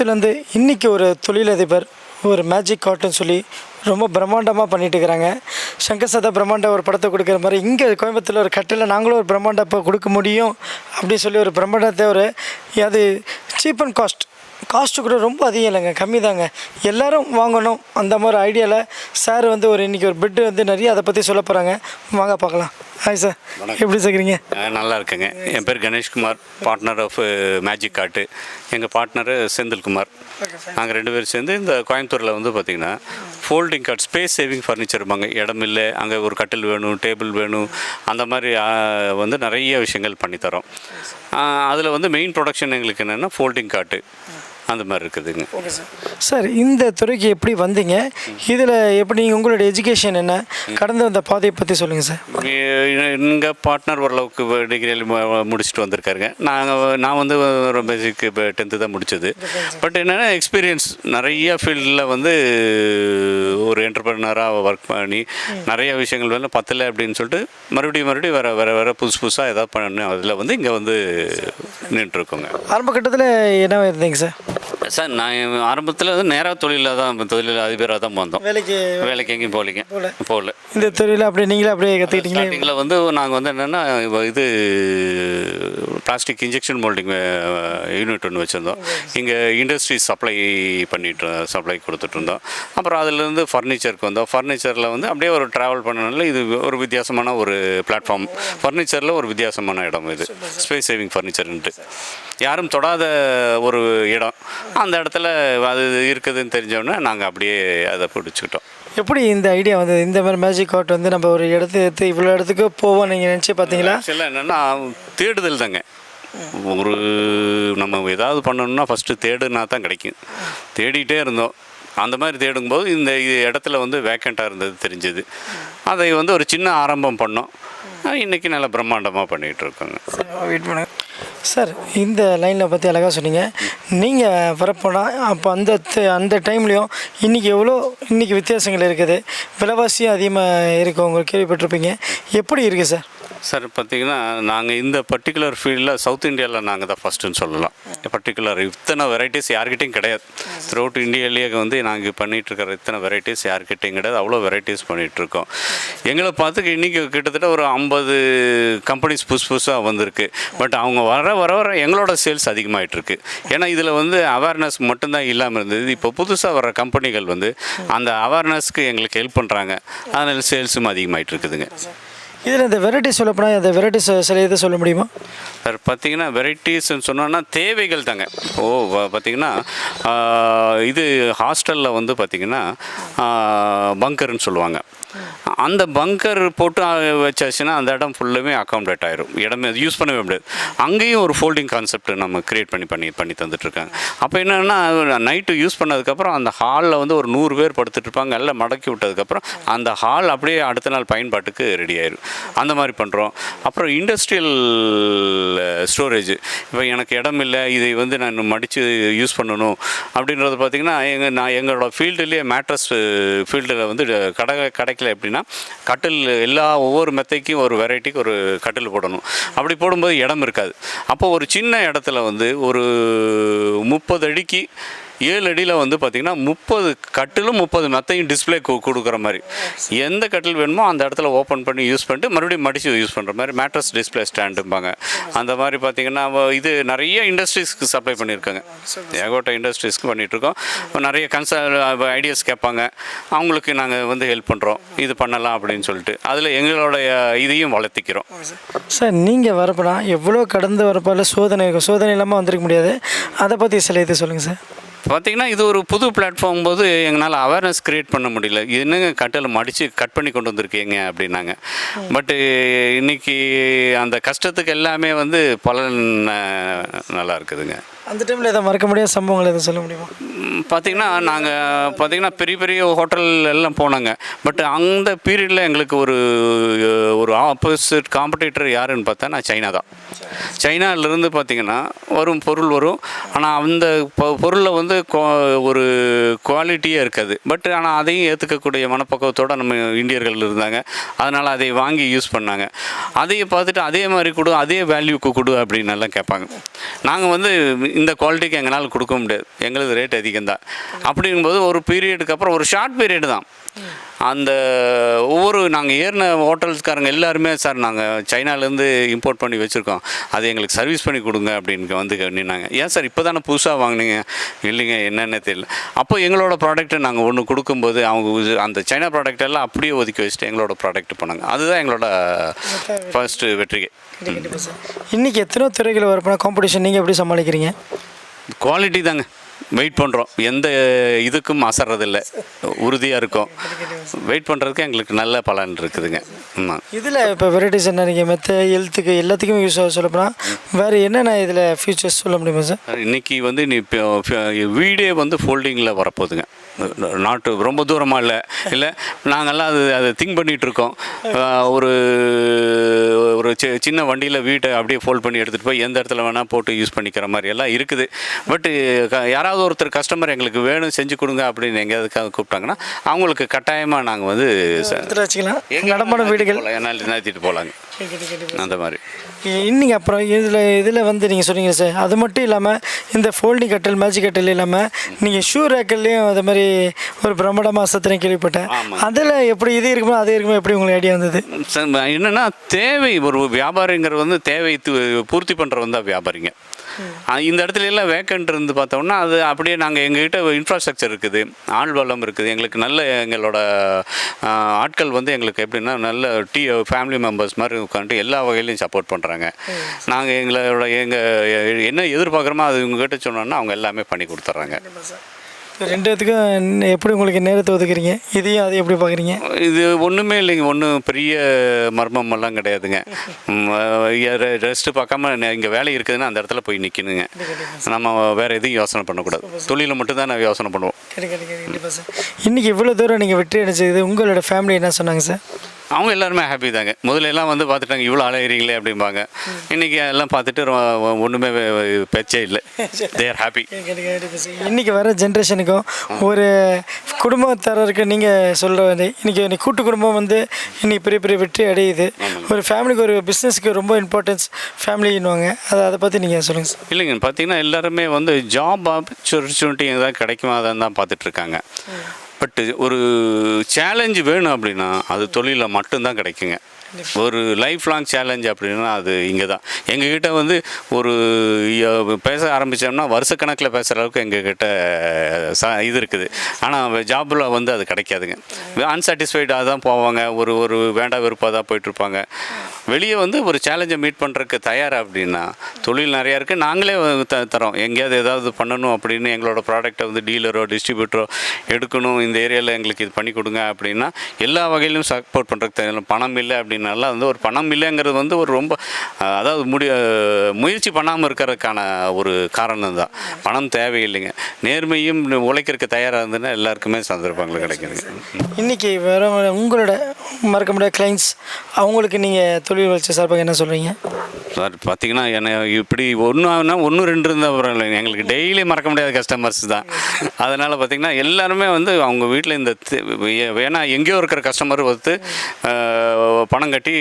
கோயம்புத்தூர்லேருந்து இன்றைக்கி ஒரு தொழிலதிபர் ஒரு மேஜிக் கார்ட்னு சொல்லி ரொம்ப பிரம்மாண்டமாக பண்ணிட்டு இருக்கிறாங்க. சங்கர் சதா பிரம்மாண்ட ஒரு படத்தை கொடுக்குற மாதிரி இங்கே கோயம்புத்தூரில் ஒரு கட்டில் நாங்களும் ஒரு பிரம்மாண்டம் இப்போ கொடுக்க முடியும் அப்படின்னு சொல்லி ஒரு பிரம்மாண்டத்தை ஒரு அது சீப் அண்ட் காஸ்ட் காஸ்ட்டு கூட ரொம்ப அதிகம் இல்லைங்க கம்மி தாங்க எல்லாரும் வாங்கணும். அந்த மாதிரி ஐடியாவில் சார் வந்து ஒரு இன்றைக்கி ஒரு பெட்டு வந்து நிறைய அதை பற்றி சொல்ல போகிறாங்க வாங்க பார்க்கலாம். ஹாய் சார் எப்படி சேர்க்குறீங்க நல்லா இருக்குங்க. என் பேர் Ganeshkumar partner of magic cart எங்கள் பார்ட்னரு செந்தில்குமார். நாங்கள் ரெண்டு பேரும் சேர்ந்து இந்த கோயம்புத்தூரில் வந்து பார்த்திங்கன்னா folding cot space saving furniture இருப்பாங்க. இடம் இல்லை அங்கே ஒரு கட்டில் வேணும் டேபிள் வேணும். அந்த மாதிரி வந்து நிறைய விஷயங்கள் பண்ணித்தரோம் அதில் வந்து மெயின் ப்ரொடக்ஷன் எங்களுக்கு என்னென்னா ஃபோல்டிங் கார்ட்டு அந்த மாதிரி இருக்குதுங்க. Okay sir. சார் இந்த துறைக்கு எப்படி வந்தீங்க? இதில் எப்படி உங்களுடைய எஜுகேஷன் என்ன? கடந்து வந்த பாதையை பற்றி சொல்லுங்கள் சார். எங்கள் பார்ட்னர் ஓரளவுக்கு டிகிரியில் முடிச்சுட்டு வந்திருக்காருங்க. நாங்கள் நான் வந்து ஒரு பேசிக் இப்போ டென்த்து தான் முடித்தது பட் என்னென்னா எக்ஸ்பீரியன்ஸ் நிறைய ஃபீல்டில் வந்து ஒரு என்டர்பிரினராக ஒர்க் பண்ணி நிறைய விஷயங்கள் வந்து பத்தலை அப்படின்னு சொல்லிட்டு மறுபடியும் மறுபடியும் வேறு வேறு வேறு புதுசு புதுசாக ஏதாவது பண்ண அதில் வந்து இங்கே வந்து நின்றுருக்கோங்க. ஆரம்ப கட்டத்தில் என்ன இருந்தீங்க சார் சார் நான் ஆரம்பத்தில் வந்து நேராக தொழிலில் தான் தொழில் அதிபராக தான் வந்தோம். வேலைக்கு வேலைக்கு எங்கேயும் போகலிங்க. போகல. இந்த துறையில் அப்படியே நீங்களே அப்படியே கற்றுக்கிட்டீங்களே வந்து நாங்கள் வந்து என்னென்னா இது பிளாஸ்டிக் இன்ஜெக்ஷன் மோல்டிங் யூனிட் ஒன்று வச்சுருந்தோம். இங்கே இண்டஸ்ட்ரி சப்ளை பண்ணிட்டு சப்ளை கொடுத்துட்டு இருந்தோம். அப்புறம் அதுலேருந்து ஃபர்னிச்சருக்கு வந்தோம். ஃபர்னிச்சரில் வந்து அப்படியே ஒரு ட்ராவல் பண்ணனால இது ஒரு வித்தியாசமான ஒரு பிளாட்ஃபார்ம் ஃபர்னிச்சரில் ஒரு வித்தியாசமான இடம் இது. ஸ்பேஸ் சேவிங் ஃபர்னிச்சர்ன்ட்டு யாரும் தொடாத ஒரு இடம். அந்த இடத்துல அது இருக்குதுன்னு தெரிஞ்சோடனே நாங்கள் அப்படியே அதை பிடிச்சிக்கிட்டோம். எப்படி இந்த ஐடியா வந்து இந்த மாதிரி மேஜிக் கார்ட் வந்து நம்ம ஒரு இடத்த எடுத்து இவ்வளோ இடத்துக்கு போவோம் நீங்கள் நினச்சி பார்த்தீங்களா ஆக்சுவலாக என்னென்னா தேடுதல் தாங்க. ஒரு நம்ம ஏதாவது பண்ணணும்னா ஃபஸ்ட்டு தேடுனா தான் கிடைக்கும். தேடிட்டே இருந்தோம். அந்த மாதிரி தேடும்போது இந்த இடத்துல வந்து வேக்கண்ட்டாக இருந்தது தெரிஞ்சது. அதை வந்து ஒரு சின்ன ஆரம்பம் பண்ணோம். இன்றைக்கி நல்ல பிரம்மாண்டமாக பண்ணிகிட்டு இருக்கோங்க. வெயிட் பண்ணுங்க. சார் இந்த லைனில் பற்றி அழகாக சொன்னீங்க. நீங்கள் வரப்போனால் அப்போ அந்த அந்த டைம்லேயும் இன்றைக்கி எவ்வளோ இன்றைக்கி வித்தியாசங்கள் இருக்குது? விலைவாசியும் அதிகமாக இருக்குது உங்களுக்கு கேள்விப்பட்டிருப்பீங்க. எப்படி இருக்குது சார்? சார் பார்த்தீங்கன்னா நாங்கள் இந்த பர்டிகுலர் ஃபீல்டில் சவுத் இந்தியாவில் நாங்கள் தான் ஃபஸ்ட்டுன்னு சொல்லலாம். பர்டிகுலர் இத்தனை வெரைட்டிஸ் யார்கிட்டையும் கிடையாது. த்ரூ அவுட் இந்தியாவிலேயே வந்து நாங்கள் பண்ணிகிட்டு இருக்கிற இத்தனை வெரைட்டிஸ் யார்கிட்டையும் கிடையாது. அவ்வளோ வெரைட்டிஸ் பண்ணிகிட்ருக்கோம் எங்களை பார்த்து இன்றைக்கி கிட்டத்தட்ட ஒரு ஐம்பது கம்பெனிஸ் புதுசு புதுசாக வந்திருக்கு. பட் அவங்க வர வர வர எங்களோட சேல்ஸ் அதிகமாகிட்டு இருக்கு ஏன்னா இதில் வந்து அவேர்னஸ் மட்டும்தான் இல்லாமல் இருந்தது. இப்போ புதுசாக வர கம்பெனிகள் வந்து அந்த அவேர்னஸ்க்கு எங்களுக்கு ஹெல்ப் பண்ணுறாங்க அதனால் சேல்ஸும் அதிகமாகிட்டு இருக்குதுங்க இதில் இந்த வெரைட்டி சொல்லப்போனால் இந்த வெரைட்டிஸ் சில இதை சொல்ல முடியுமா? சார் பார்த்தீங்கன்னா வெரைட்டிஸ்ன்னு சொன்னோன்னா தேவைகள் தாங்க. ஓ பார்த்தீங்கன்னா இது ஹாஸ்டலில் வந்து பார்த்தீங்கன்னா பங்கர்னு சொல்லுவாங்க. அந்த பங்கர் போட்டு வச்சாச்சுன்னா அந்த இடம் ஃபுல்லுமே அக்காமடேட் ஆயிரும். இடமே யூஸ் பண்ணவே முடியாது. அங்கேயும் ஒரு ஃபோல்டிங் கான்செப்ட் நம்ம கிரியேட் பண்ணி பண்ணி பண்ணி தந்துட்டுருக்காங்க. அப்போ என்னென்னா நைட்டு யூஸ் பண்ணதுக்கப்புறம் அந்த ஹாலில் வந்து ஒரு நூறு பேர் படுத்துட்டு இருப்பாங்க எல்லாம் மடக்கி விட்டதுக்கப்புறம் அந்த ஹால் அப்படியே அடுத்த நாள் பயன்பாட்டுக்கு ரெடி ஆயிரும். அந்த மாதிரி பண்ணுறோம் அப்புறம் இண்டஸ்ட்ரியல் ஸ்டோரேஜ் இப்போ எனக்கு இடம் இல்லை இதை வந்து நான் மடித்து யூஸ் பண்ணணும் அப்படின்றது பார்த்திங்கன்னா எங்கள் நான் எங்களோட ஃபீல்டுலேயே மேட்ரஸ் ஃபீல்டில் வந்து கடை கிடைக்கல எப்படின்னா கட்டில் எல்லா ஒவ்வொரு மெத்தைக்கும் ஒரு வெரைட்டிக்கு ஒரு கட்டில் போடணும். அப்படி போடும்போது இடம் இருக்காது. அப்போ ஒரு சின்ன இடத்துல வந்து ஒரு முப்பது அடிக்கு ஏழு அடியில் வந்து பார்த்திங்கன்னா முப்பது கட்டிலும் முப்பது மெத்தையும் டிஸ்பிளே கொடுக்குற மாதிரி. எந்த கட்டில் வேணுமோ அந்த இடத்துல ஓப்பன் பண்ணி யூஸ் பண்ணிட்டு மறுபடியும் மடித்து யூஸ் பண்ணுற மாதிரி மேட்ரஸ் டிஸ்பிளே ஸ்டாண்டும்பாங்க அந்த மாதிரி பார்த்திங்கன்னா இது நிறைய இண்டஸ்ட்ரீஸ்க்கு சப்ளை பண்ணியிருக்காங்க. ஏகோட்ட இண்டஸ்ட்ரீஸ்க்கு பண்ணிகிட்ருக்கோம் நிறைய கன்சல் ஐடியாஸ் கேட்பாங்க. அவங்களுக்கு நாங்கள் வந்து ஹெல்ப் பண்ணுறோம் இது பண்ணலாம் அப்படின்னு சொல்லிட்டு. அதில் எங்களுடைய இதையும் வளர்த்திக்கிறோம். சார் நீங்கள் வரப்போனா எவ்வளோ கடந்து வரப்போல சோதனை சோதனை இல்லாமல் வந்திருக்க முடியாது. அதை பற்றி சில இது சொல்லுங்கள் சார். பார்த்தீங்கன்னா இது ஒரு புது பிளாட்ஃபார்ம் போது எங்களால் அவேர்னஸ் க்ரியேட் பண்ண முடியல. இது என்னங்க கட்டில் மடித்து கட் பண்ணி கொண்டு வந்திருக்கீங்க அப்படின்னாங்க. பட்டு இன்னைக்கு அந்த கஷ்டத்துக்கு எல்லாமே வந்து பலன் நல்லா இருக்குதுங்க. அந்த டைமில் எதாவது மறக்க முடியாத சம்பவங்கள் எதுவும் சொல்ல முடியுமா? பார்த்திங்கன்னா நாங்கள் பார்த்தீங்கன்னா பெரிய பெரிய ஹோட்டல் எல்லாம் போனாங்க. பட் அந்த பீரியடில் எங்களுக்கு ஒரு ஒரு ஆப்போசிட் காம்படிட்டர் யாருன்னு பார்த்தா நான் சைனா தான். சைனாவிலேருந்து பார்த்தீங்கன்னா வரும் பொருள் வரும். ஆனால் அந்த பொருளில் வந்து குவா- ஒரு குவாலிட்டியே இருக்காது. பட் ஆனால் அதையும் ஏற்றுக்கக்கூடிய மனப்பக்குவத்தோடு நம்ம இந்தியர்கள் இருந்தாங்க. அதனால் அதை வாங்கி யூஸ் பண்ணாங்க. அதையே பார்த்துட்டு அதே மாதிரி கொடு அதே வேல்யூக்கு கொடு அப்படின்னு எல்லாம் கேட்பாங்க. நாங்கள் வந்து இந்த குவாலிட்டிக்கு எங்களால் கொடுக்க முடியாது. எங்களுக்கு ரேட் அதிகம் தான் அப்படிங்கும்போது ஒரு பீரியடுக்கு அப்புறம் ஒரு ஷார்ட் பீரியட் தான். அந்த ஒவ்வொரு நாங்கள் ஏறின ஹோட்டல்ஸ்காரங்க எல்லாருமே சார் நாங்கள் சைனாலேருந்து இம்போர்ட் பண்ணி வச்சுருக்கோம். அது எங்களுக்கு சர்வீஸ் பண்ணி கொடுங்க அப்படின்னு வந்து நின்னாங்க ஏன் சார் இப்போ தானே புதுசாக வாங்கினீங்க? இல்லைங்க என்னென்ன தெரியல. அப்போ எங்களோட ப்ராடக்ட்டை நாங்கள் ஒன்று கொடுக்கும்போது அவங்க அந்த சைனா ப்ராடக்ட் எல்லாம் அப்படியே ஒதுக்கி வச்சுட்டு எங்களோட ப்ராடக்ட் பண்ணாங்க அதுதான் எங்களோட ஃபர்ஸ்ட்டு வெற்றிகை இன்றைக்கி எத்தனையோ துறைகள் வரப்போனா காம்படிஷன் நீங்கள் எப்படி சமாளிக்கிறீங்க? குவாலிட்டி தாங்க. வெயிட் பண்ணுறோம் எந்த இதுக்கும் அசர்றதில்ல. உறுதியாக இருக்கும். வெயிட் பண்ணுறதுக்கு எங்களுக்கு நல்ல பலன் இருக்குதுங்க. ஆமாம் இதில் இப்போ வெரைட்டிஸ் என்ன நீங்கள் மெத்த ஹெல்த்துக்கு எல்லாத்துக்கும் யூஸ் ஆக சொல்லப்போனால் வேறு என்னென்ன இதில் ஃபியூச்சர்ஸ் சொல்ல முடியுமா சார் இன்னைக்கு வந்து நீ வீடே வந்து ஃபோல்டிங்கில் வரப்போகுதுங்க. நாட்டு ரொம்ப தூரமாக இல்லை. இல்லை நாங்கள்லாம் அது அதை திங்க் அஹ் ஒரு ஒரு சி- சின்ன வண்டியில் வீட்டை அப்படியே ஃபோல்ட் பண்ணி எடுத்துகிட்டு போய் எந்த இடத்துல வேணால் போட்டு யூஸ் பண்ணிக்கிற மாதிரி எல்லாம் இருக்குது. பட்டு யாராவது ஒருத்தர் கஸ்டமர் எங்களுக்கு வேணும் செஞ்சு கொடுங்க அப்படின்னு எங்கேயாவது க- கூப்பிட்டாங்கன்னா அவங்களுக்கு கட்டாயமாக நாங்கள் வந்து நடமாடும் வீடுகள். போகலாம் என்னால் அந்த மாதிரி. இன்னைக்கு அப்புறம் இதில் இதில் வந்து நீங்கள் சொன்னீங்க சார் அது மட்டும் இல்லாமல் இந்த ஃபோல்டிங் கட்டல் மேஜிக் கட்டல் இல்லாமல் நீங்கள் ஷூ ரேக்கல்லையும் அது மாதிரி ஒரு பிரம்மாண்டமாக சத்திரம் கேள்விப்பட்டேன். அதில் எப்படி இது இருக்குமோ அது இருக்குமோ எப்படி உங்களுக்கு ஐடியா வந்தது? என்னன்னா தேவை ஒரு வியாபாரிங்கிறது வந்து தேவை பூர்த்தி பண்ணுறவன் தான் வியாபாரிங்க. இந்த இடத்துல எல்லாம் வேக்கண்ட் இருந்து பார்த்தோம்னா அது அப்படியே நாங்கள் எங்ககிட்ட இன்ஃப்ராஸ்ட்ரக்சர் இருக்குது ஆள் வளம் இருக்குது. எங்களுக்கு நல்ல எங்களோட ஆட்கள் வந்து எங்களுக்கு எப்படின்னா நல்ல டீ ஃபேமிலி மெம்பர்ஸ் மாதிரி உட்காந்துட்டு எல்லா வகையிலையும் சப்போர்ட் பண்ணுறாங்க நாங்கள் எங்களோட எங்கள் என்ன எதிர்பார்க்குறோமோ அது உங்ககிட்ட சொன்னோன்னா அவங்க எல்லாமே பண்ணி கொடுத்துட்றாங்க. ரெண்டு இடத்துக்கும் எப்படி உங்களுக்கு நேரத்தை ஒதுக்குறீங்க? இதையும் அதை எப்படி பார்க்குறீங்க இது ஒன்றுமே இல்லைங்க. ஒன்றும் பெரிய மர்மம் எல்லாம் கிடையாதுங்க. ரெஸ்ட்டு பார்க்காம இங்கே வேலை இருக்குதுன்னா அந்த இடத்துல போய் நிற்கணுங்க நம்ம வேறு எதையும் யோசனை பண்ணக்கூடாது. தொழிலை மட்டும் தான் நான் யோசனை பண்ணுவோம். இன்றைக்கி இவ்வளோ தூரம் நீங்கள் வெற்றி அடைச்சது உங்களோட ஃபேமிலி என்ன சொன்னாங்க சார்? அவங்க எல்லாருமே ஹாப்பி தாங்க. முதல்ல எல்லாம் வந்து பார்த்துட்டாங்க இவ்வளோ அலையிறீங்களே அப்படிம்பாங்க. இன்றைக்கி எல்லாம் பார்த்துட்டு ஒன்றுமே பேச்சே இல்லை. தேர் ஹாப்பி இன்றைக்கி வர ஜென்ரேஷனுக்கும் ஒரு குடும்பத்தாரருக்கு நீங்கள் சொல்கிற வந்து இன்னைக்கு கூட்டு குடும்பம் வந்து இன்றைக்கி பெரிய பெரிய வெற்றி அடையுது. ஒரு ஃபேமிலிக்கு ஒரு பிஸ்னஸ்க்கு ரொம்ப இம்பார்ட்டன்ஸ் ஃபேமிலின்னுவாங்க அதை அதை பற்றி நீங்கள் சொல்லுங்கள் சார். இல்லைங்க பார்த்தீங்கன்னா எல்லாருமே வந்து ஜாப் ஆப்பர்ச்சுனிட்டி எதாவது கிடைக்குமா அதை தான் பார்த்துட்ருக்காங்க பட்டு ஒரு சேலஞ்சு வேணும் அப்படின்னா அது தொழிலில் மட்டும்தான் கிடைக்குங்க. ஒரு லைஃப் லாங் சேலஞ்ச் அப்படின்னா அது இங்கே தான் எங்ககிட்ட வந்து ஒரு பேச ஆரம்பித்தோம்னா வருஷக்கணக்கில் பேசுகிற அளவுக்கு எங்ககிட்ட ச இது இருக்குது. ஆனால் ஜாபில் வந்து அது கிடைக்காதுங்க. அன்சாட்டிஸ்ஃபைடாக தான் போவாங்க. ஒரு ஒரு வேண்டா வெறுப்பாக தான் போயிட்டுருப்பாங்க. வெளியே வந்து ஒரு சேலஞ்சை மீட் பண்ணுறதுக்கு தயார் அப்படின்னா தொழில் நிறையா இருக்குது நாங்களே த தரோம். எங்கேயாவது ஏதாவது பண்ணணும் அப்படின்னு எங்களோட ப்ராடக்ட்டை வந்து டீலரோ டிஸ்ட்ரிபியூட்டரோ எடுக்கணும். இந்த ஏரியாவில் எங்களுக்கு இது பண்ணி கொடுங்க அப்படின்னா எல்லா வகையிலும் சப்போர்ட் பண்ணுறதுக்கு பணம் இல்லை அப்படின்னால வந்து ஒரு பணம் இல்லைங்கிறது வந்து ஒரு ரொம்ப அதாவது முடி முயற்சி பண்ணாமல் இருக்கிறதுக்கான ஒரு காரணம் தான். பணம் தேவையில்லைங்க. நேர்மையும் உழைக்கிறதுக்கு தயாராக இருந்ததுன்னா எல்லாருக்குமே சந்தர்ப்பங்கள் கிடைக்குதுங்க. இன்றைக்கி வேறு உங்களோட மறக்க முடியாத கிளைண்ட்ஸ் அவங்களுக்கு நீங்கள் தொழில் வளர்ச்சி சார்பாக என்ன சொல்கிறீங்க சார் பார்த்தீங்கன்னா என்ன இப்படி ஒன்று ஒன்று ரெண்டு இருந்தால் பரவாயில்ல. எங்களுக்கு டெய்லி மறக்க முடியாத கஸ்டமர்ஸ் தான். அதனால் பார்த்தீங்கன்னா எல்லாருமே வந்து அவங்க வீட்டில் இந்த வேணா எங்கேயோ இருக்கிற கஸ்டமர் வந்து பணம் கட்டி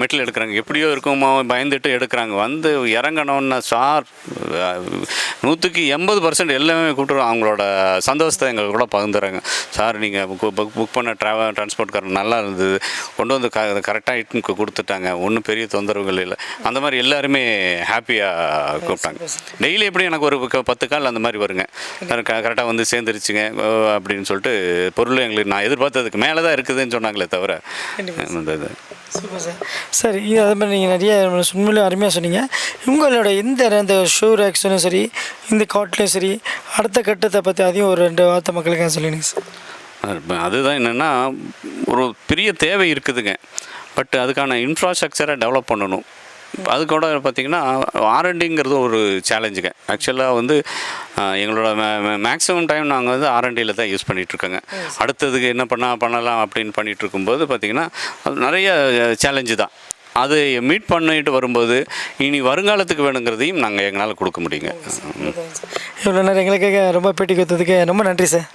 மெட்டில் எடுக்கிறாங்க. எப்படியோ இருக்குமோ பயந்துட்டு எடுக்கிறாங்க. வந்து இறங்கணும்னா சார் நூற்றுக்கு எண்பது பர்சன்ட் எல்லாமே கூப்பிட்டுருவோம் அவங்களோட சந்தோஷத்தை எங்களுக்கு கூட பகிர்ந்துறாங்க சார் நீங்கள் புக் புக் பண்ண ட்ராவல் டிரான்ஸ்போர்ட்காரர் நல்லா இருந்தது. கொண்டு வந்து க கரெக்டாக இட்டுக்கு கொடுத்துட்டாங்க. ஒன்றும் பெரிய தொந்தரவுகள் இல்லை. அந்த மாதிரி எல்லாருமே ஹாப்பியாக கூப்பிட்டாங்க. டெய்லி எப்படி எனக்கு ஒரு பத்து கால் அந்த மாதிரி வருங்க. கரெக்டாக வந்து சேர்ந்துருச்சுங்க அப்படின்னு சொல்லிட்டு பொருள் எங்களுக்கு நான் எதிர்பார்த்ததுக்கு மேலே தான் இருக்குதுன்னு சொன்னாங்களே தவிர இது. Super sir. சார் இது அது மாதிரி நீங்கள் நிறைய உண்மையிலே அருமையாக சொன்னீங்க. உங்களோட இந்த இந்த ஷூ ரேக்ஸனும் சரி இந்த காட்லேயும் சரி அடுத்த கட்டத்தை பற்றி அதையும் ஒரு ரெண்டு வார்த்தை மக்களுக்காக சொல்லிடுங்க சார். அதுதான் என்னென்னா ஒரு பெரிய தேவை இருக்குதுங்க. பட் அதுக்கான இன்ஃப்ராஸ்ட்ரக்சரை டெவலப் பண்ணணும். அது கூட பார்த்தீங்கன்னா ஆர்என்டிங்கிறது ஒரு சேலஞ்சுங்க ஆக்சுவலாக வந்து எங்களோட மேக்ஸிமம் டைம் நாங்கள் வந்து ஆர்என்டியில் தான் யூஸ் பண்ணிகிட்ருக்கோங்க அடுத்ததுக்கு என்ன பண்ண பண்ணலாம் அப்படின்னு பண்ணிட்டு இருக்கும்போது பார்த்தீங்கன்னா நிறைய சேலஞ்சு தான். அது மீட் பண்ணிட்டு வரும்போது இனி வருங்காலத்துக்கு வேணுங்கிறதையும் நாங்கள் எங்களால் கொடுக்க முடியுங்க. இவ்வளோ நேரம் எங்களுக்கு ரொம்ப பேட்டி கொடுத்ததுக்கு ரொம்ப நன்றி சார்